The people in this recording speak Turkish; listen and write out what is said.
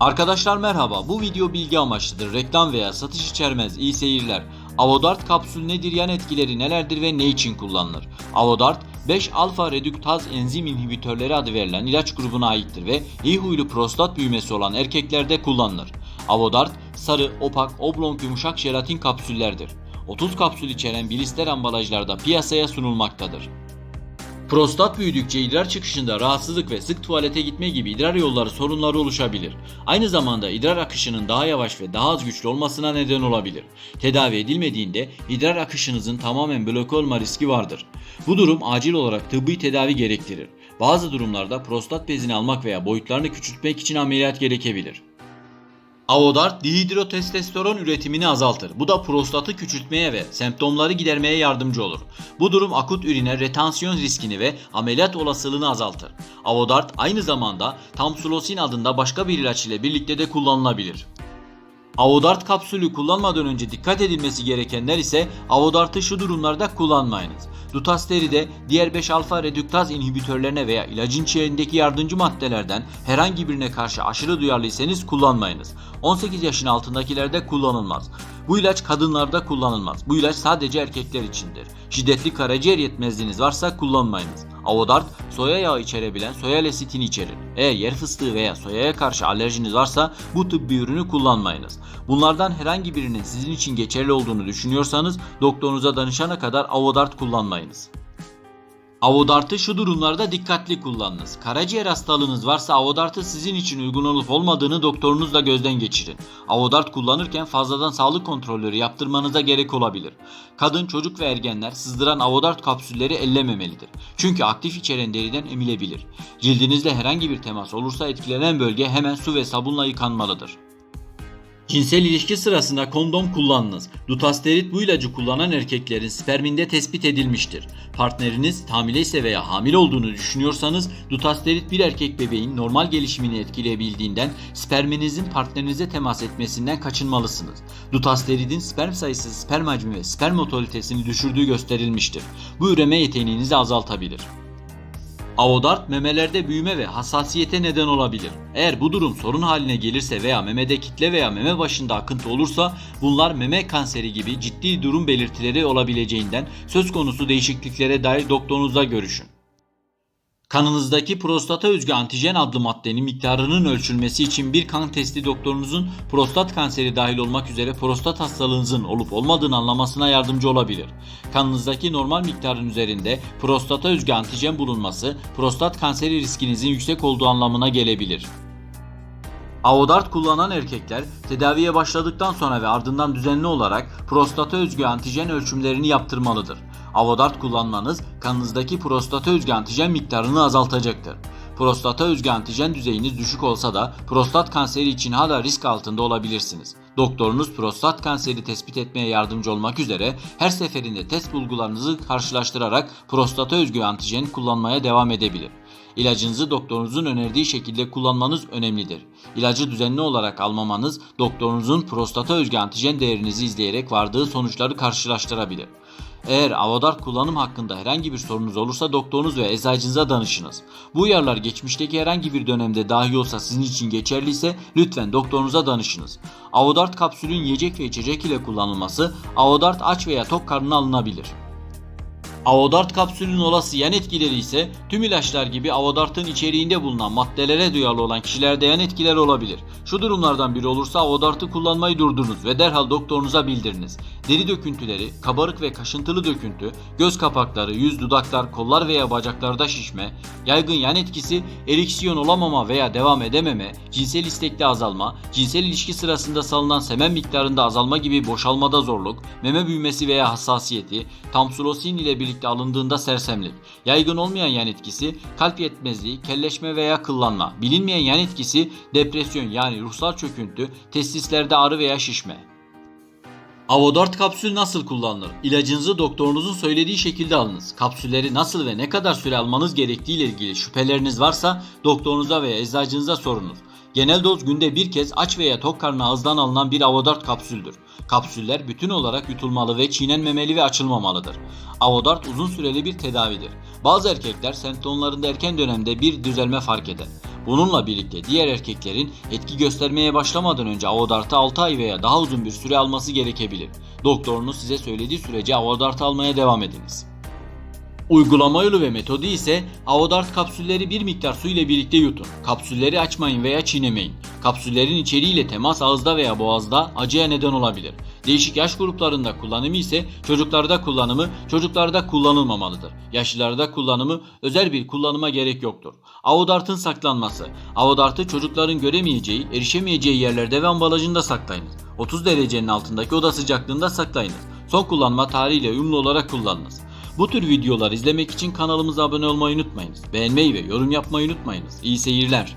Arkadaşlar merhaba. Bu video bilgi amaçlıdır. Reklam veya satış içermez. İyi seyirler. Avodart kapsül nedir, yan etkileri nelerdir ve ne için kullanılır? Avodart 5 alfa reduktaz enzim inhibitörleri adı verilen ilaç grubuna aittir ve iyi huylu prostat büyümesi olan erkeklerde kullanılır. Avodart sarı, opak, oblong yumuşak jelatin kapsüllerdir. 30 kapsül içeren blister ambalajlarda piyasaya sunulmaktadır. Prostat büyüdükçe idrar çıkışında rahatsızlık ve sık tuvalete gitme gibi idrar yolları sorunları oluşabilir. Aynı zamanda idrar akışının daha yavaş ve daha az güçlü olmasına neden olabilir. Tedavi edilmediğinde idrar akışınızın tamamen bloke olma riski vardır. Bu durum acil olarak tıbbi tedavi gerektirir. Bazı durumlarda prostat bezini almak veya boyutlarını küçültmek için ameliyat gerekebilir. Avodart dihidrotestosteron üretimini azaltır. Bu da prostatı küçültmeye ve semptomları gidermeye yardımcı olur. Bu durum akut üriner retansiyon riskini ve ameliyat olasılığını azaltır. Avodart aynı zamanda tamsulosin adında başka bir ilaç ile birlikte de kullanılabilir. Avodart kapsülü kullanmadan önce dikkat edilmesi gerekenler ise Avodart'ı şu durumlarda kullanmayınız. Dutasteride diğer 5 alfa reduktaz inhibitörlerine veya ilacın içeriğindeki yardımcı maddelerden herhangi birine karşı aşırı duyarlıysanız kullanmayınız. 18 yaşın altındakilerde kullanılmaz. Bu ilaç kadınlarda kullanılmaz. Bu ilaç sadece erkekler içindir. Şiddetli karaciğer yetmezliğiniz varsa kullanmayınız. Avodart soya yağı içerebilen soya lesitini içerir. Eğer yer fıstığı veya soyaya karşı alerjiniz varsa bu tıbbi ürünü kullanmayınız. Bunlardan herhangi birinin sizin için geçerli olduğunu düşünüyorsanız doktorunuza danışana kadar Avodart kullanmayınız. Avodart'ı şu durumlarda dikkatli kullanınız. Karaciğer hastalığınız varsa Avodart'ı sizin için uygun olup olmadığını doktorunuzla gözden geçirin. Avodart kullanırken fazladan sağlık kontrolleri yaptırmanıza gerek olabilir. Kadın, çocuk ve ergenler sızdıran Avodart kapsülleri ellememelidir. Çünkü aktif içeren deriden emilebilir. Cildinizle herhangi bir temas olursa etkilenen bölge hemen su ve sabunla yıkanmalıdır. Cinsel ilişki sırasında kondom kullanınız. Dutasterit bu ilacı kullanan erkeklerin sperminde tespit edilmiştir. Partneriniz hamile ise veya hamile olduğunu düşünüyorsanız dutasterit bir erkek bebeğin normal gelişimini etkileyebildiğinden sperminizin partnerinize temas etmesinden kaçınmalısınız. Dutasteridin sperm sayısı, sperm hacmi ve sperm motilitesini düşürdüğü gösterilmiştir. Bu üreme yeteneğinizi azaltabilir. Avodart memelerde büyüme ve hassasiyete neden olabilir. Eğer bu durum sorun haline gelirse veya memede kitle veya meme başında akıntı olursa bunlar meme kanseri gibi ciddi durum belirtileri olabileceğinden söz konusu değişikliklere dair doktorunuzla görüşün. Kanınızdaki prostata özgü antijen adlı maddenin miktarının ölçülmesi için bir kan testi doktorunuzun prostat kanseri dahil olmak üzere prostat hastalığınızın olup olmadığını anlamasına yardımcı olabilir. Kanınızdaki normal miktarın üzerinde prostata özgü antijen bulunması prostat kanseri riskinizin yüksek olduğu anlamına gelebilir. Avodart kullanan erkekler tedaviye başladıktan sonra ve ardından düzenli olarak prostata özgü antijen ölçümlerini yaptırmalıdır. Avodart kullanmanız kanınızdaki prostata özgü antijen miktarını azaltacaktır. Prostata özgü antijen düzeyiniz düşük olsa da prostat kanseri için hala risk altında olabilirsiniz. Doktorunuz prostat kanseri tespit etmeye yardımcı olmak üzere her seferinde test bulgularınızı karşılaştırarak prostata özgü antijen kullanmaya devam edebilir. İlacınızı doktorunuzun önerdiği şekilde kullanmanız önemlidir. İlacı düzenli olarak almamanız doktorunuzun prostata özgü antijen değerinizi izleyerek vardığı sonuçları karşılaştırabilir. Eğer Avodart kullanım hakkında herhangi bir sorunuz olursa doktorunuz ve eczacınıza danışınız. Bu uyarılar geçmişteki herhangi bir dönemde dahi olsa sizin için geçerliyse lütfen doktorunuza danışınız. Avodart kapsülün yiyecek ve içecek ile kullanılması Avodart aç veya tok karnına alınabilir. Avodart kapsülün olası yan etkileri ise tüm ilaçlar gibi Avodart'ın içeriğinde bulunan maddelere duyarlı olan kişilerde yan etkiler olabilir. Şu durumlardan biri olursa Avodart'ı kullanmayı durdurunuz ve derhal doktorunuza bildiriniz. Deri döküntüleri, kabarık ve kaşıntılı döküntü, göz kapakları, yüz, dudaklar, kollar veya bacaklarda şişme, yaygın yan etkisi, eriksiyon olamama veya devam edememe, cinsel istekte azalma, cinsel ilişki sırasında salınan semen miktarında azalma gibi boşalmada zorluk, meme büyümesi veya hassasiyeti, tamsulosin ile birlikte alındığında sersemlik, yaygın olmayan yan etkisi, kalp yetmezliği, kelleşme veya kıllanma, bilinmeyen yan etkisi, depresyon yani ruhsal çöküntü, testislerde ağrı veya şişme. Avodart kapsül nasıl kullanılır? İlacınızı doktorunuzun söylediği şekilde alınız. Kapsülleri nasıl ve ne kadar süre almanız gerektiği ile ilgili şüpheleriniz varsa doktorunuza veya eczacınıza sorunuz. Genel doz günde bir kez aç veya tok karnına ağızdan alınan bir Avodart kapsüldür. Kapsüller bütün olarak yutulmalı ve çiğnenmemeli ve açılmamalıdır. Avodart uzun süreli bir tedavidir. Bazı erkekler semptomlarında erken dönemde bir düzelme fark eder. Bununla birlikte diğer erkeklerin etki göstermeye başlamadan önce Avodart'ı 6 ay veya daha uzun bir süre alması gerekebilir. Doktorunuz size söylediği sürece Avodart almaya devam ediniz. Uygulama yolu ve metodu ise Avodart kapsülleri bir miktar su ile birlikte yutun. Kapsülleri açmayın veya çiğnemeyin. Kapsüllerin içeriğiyle temas ağızda veya boğazda acıya neden olabilir. Değişik yaş gruplarında kullanımı ise çocuklarda kullanımı çocuklarda kullanılmamalıdır. Yaşlılarda kullanımı özel bir kullanıma gerek yoktur. Avodart'ın saklanması. Avodart'ı çocukların göremeyeceği, erişemeyeceği yerlerde ve ambalajında saklayınız. 30 derecenin altındaki oda sıcaklığında saklayınız. Son kullanma tarihiyle uyumlu olarak kullanınız. Bu tür videolar izlemek için kanalımıza abone olmayı unutmayınız. Beğenmeyi ve yorum yapmayı unutmayınız. İyi seyirler.